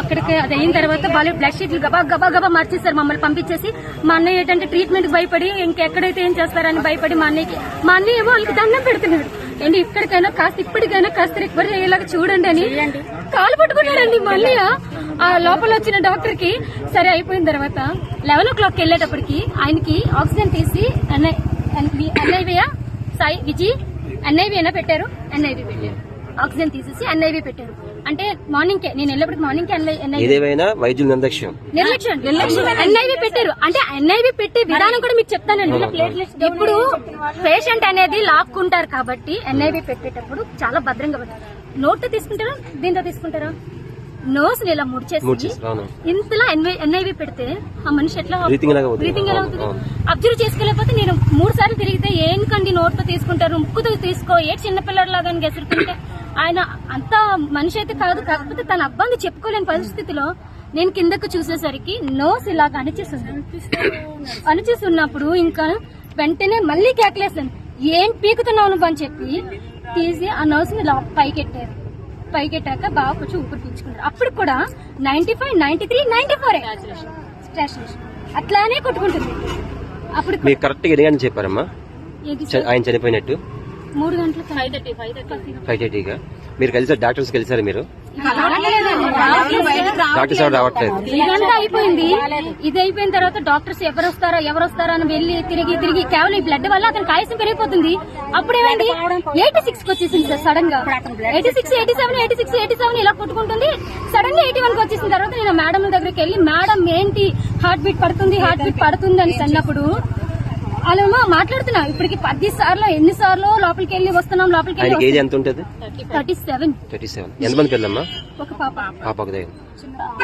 అక్కడికి అది అయిన తర్వాత వాళ్ళు బ్లడ్ షీట్లు గబా గబా గబా మార్చేశారు మమ్మల్ని పంపించేసి. మా అన్నయ్య ఏంటంటే ట్రీట్మెంట్ భయపడి ఇంకెక్కడైతే ఏం చేస్తారని భయపడి మా అన్నయ్యకి మా అన్నయ్య ఏమో వాళ్ళకి దండం పెడుతున్నాడు. ఏంటి ఇక్కడికైనా కాస్త ఇప్పటికైనా కాస్త రికవర్ అయ్యేలాగా చూడండి అని కాలు పట్టుకున్నాడండి మళ్ళీ ఆ లోపల వచ్చిన డాక్టర్కి సరే అయిపోయిన తర్వాత లెవెన్ ఓ క్లాక్ వెళ్ళేటప్పటికి ఆయనకి ఆక్సిజన్ తీసి ఎన్ఐవియా సాయి విజయ్ ఎన్ఐవి అయినా పెట్టారు ఎన్ఐవి పెట్టారు. ఆక్సిజన్ తీసేసి ఎన్ఐవి పెట్టారు. అంటే మార్నింగ్ కే నేను వెళ్ళేప్పటికి మార్నింగ్ ఏదేమైనా వైద్యుల నిర్లక్ష్యం. నిర్లక్ష్యం. ఎన్ఐవి పెట్టారు. అంటే ఎన్ఐవి పెట్టే విధానం కూడా మీకు చెప్తానండి. ఇప్పుడు పేషెంట్ అనేది లాక్కుంటారు కాబట్టి ఎన్ఐవి పెట్టేటప్పుడు చాలా భద్రంగా పెట్టారు నోట్ తీసుకుంటారా? దీంతో తీసుకుంటారా? నోస్ ఇలా ముడిచేసి. ఇంతలా ఎన్ఐవి పెడితే ఆ మనిషి ఎట్లా? బ్రీతింగ్ ఎలా అవుతుంది. అబ్జర్వ్ చేసుకోలేకపోతే నేను మూడు సార్లు తిరిగితే ఏంకండి నోట్తో తీసుకుంటారు? ముక్కుతో తీసుకో ఏ చిన్న పిల్లలాగా గెసురుతుంటే ఆయన అంత మనిషి అయితే కాదు కాకపోతే తన అబ్బాయిని చెప్పుకోలేని పరిస్థితిలో నేను కిందకు చూసేసరికి నోస్ ఇలాగ అణిచేస్తుంది అణిచేసి ఉన్నప్పుడు ఇంకా వెంటనే మళ్ళీ కేకలేసాను ఏం పీకుతున్నావు నువ్వు? అని చెప్పి తీసి ఆ నోస్ని ఇలా పైకెట్టారు. పైకెట్టాక బాగా కొంచెం ఊపిరి పీల్చుకున్నారు. అప్పుడు కూడా ninety five ninety three ninety four అట్లానే కొట్టుకుంటుంది. అప్పుడు మీకు కరెక్ట్గా ఎన్ని గంటలు చెప్పారమ్మా ఆయన చనిపోయినట్టు. మూడు గంటలు five thirty five thirty five థర్టీగా మీరు కలిసారు డాక్టర్స్ కలిసారు మీరు? డాక్టర్స్ ఎవరు రావట్లేదు. ఇదంతా అయిపోయింది. ఇది అయిపోయిన తర్వాత డాక్టర్స్ ఎవరు వస్తారా ఎవరు వస్తారా అని వెళ్ళి తిరిగి తిరిగి కేవలం ఈ బ్లడ్ వల్ల అతనికి ఆయుసం పెరిగిపోతుంది. అప్పుడు ఏమైంది ఎయిటీ సిక్స్కి వచ్చేసింది సార్ సడన్గా. Eighty six eighty seven eighty six eighty seven ఇలా కొట్టుకుంటుంది. సడన్గా ఎయిటీ వన్కి వచ్చేసిన తర్వాత నేను మేడం దగ్గరికి వెళ్ళి మేడం ఏంటి? హార్ట్ బీట్ పడుతుంది హార్ట్ బీట్ పడుతుంది అని అన్నప్పుడు వాళ్ళేమో మాట్లాడుతున్నా. ఇప్పటికి పది సార్లు ఎన్ని సార్లు లోపలికి వెళ్ళి వస్తున్నాం లోపలికి ఆయనకి వెళ్ళి ఏజ్ ఎంత ఉంటుంది? Thirty seven. Thirty seven. ఎంతమంది పిల్లమ్మా ఒక పాప. దగ్గర.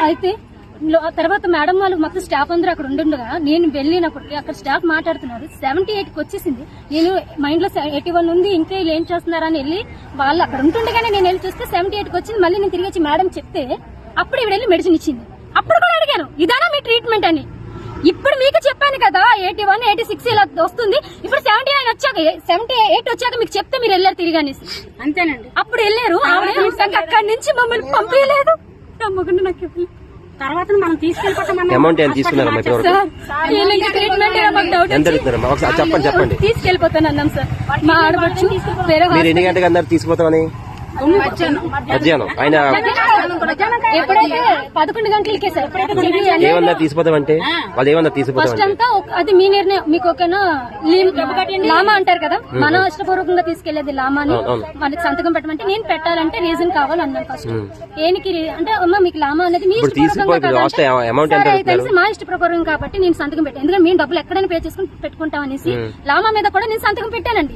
అయితే లో- తర్వాత మేడం వాళ్ళు మొత్తం స్టాఫ్ అందరూ అక్కడ ఉండుండగా నేను వెళ్ళినప్పటికీ అక్కడ స్టాఫ్ మాట్లాడుతున్నారు. సెవెంటీ ఎయిట్కి వచ్చేసింది. నేను మైండ్లో ఎయిటీ వన్ ఉంది ఇంకా వీళ్ళు ఏం చేస్తున్నారని వెళ్ళి వాళ్ళు అక్కడ ఉంటుండగానే నేను వెళ్ళి చూస్తే సెవెంటీ ఎయిట్కి వచ్చింది. మళ్ళీ నేను తిరిగి వచ్చి మేడం చెప్తే అప్పుడు ఇవిడ వెళ్ళి మెడిసిన్ ఇచ్చింది. అప్పుడు కూడా అడిగాను ఇదానా మీ ట్రీట్మెంట్ అని. ఇప్పుడు మీకు చెప్పాను కదా ఎయిటీ వన్ ఎయిటీ సిక్స్ ఇలా వస్తుంది. ఇప్పుడు సెవెంటీ నైన్ వచ్చాక సెవెంటీ ఎయిట్ వచ్చాక మీకు చెప్తే మీరు వెళ్ళారు తిరిగి అనేసి అంతేనండి. అప్పుడు వెళ్ళారు అక్కడి నుంచి మమ్మల్ని పంపించలేదు నమ్మకుండా నాకు ఇవ్వలేదు. తర్వాత మనం తీసుకెళ్ళిపోతాం అమౌంట్ ఎంత తీసుకున్నారమ్మా ఇప్పటివరకు? సార్ వీళ్ళకి ట్రీట్మెంట్ ఏమో మాకు డౌట్ ఎంత అడుగుతున్నారమ్మా ఒకసారి చెప్పండి చెప్పండి. తీసుకెళ్ళిపోతాను అన్నాం సార్. మా ఆడపడుచు ఎన్ని గంటలకు తీసుకుపోతామని? మధ్యాహ్నం. ఆయన ఎప్పుడైతే పదకొండు గంటలకే సార్ ఏమన్నా తీసుకుపోతామంటే వాళ్ళు ఏమన్నా ఫస్ట్ తీసుకుపోతామంటే అంతా ఒక- అది మీ నిర్ణయం. మీకు ఓకేనా? లీమ్- లామా అంటారు కదా? మన ఇష్టపూర్వకంగా తీసుకెళ్ళేది లామాని. మనకి సంతకం పెట్టమంటే నేను పెట్టాలంటే రీజన్ కావాలన్నాను ఫస్ట్ ఏనికి అంటే అమ్మ మీకు లామా అనేది మీ? అనేసి మా ఇష్టప్రకారం కాబట్టి నేను సంతకం పెట్టాను ఎందుకంటే మేము డబ్బులు ఎక్కడైనా పే చేసుకుని పెట్టుకుంటాం అనేసి లామా మీద కూడా నేను సంతకం పెట్టానండి.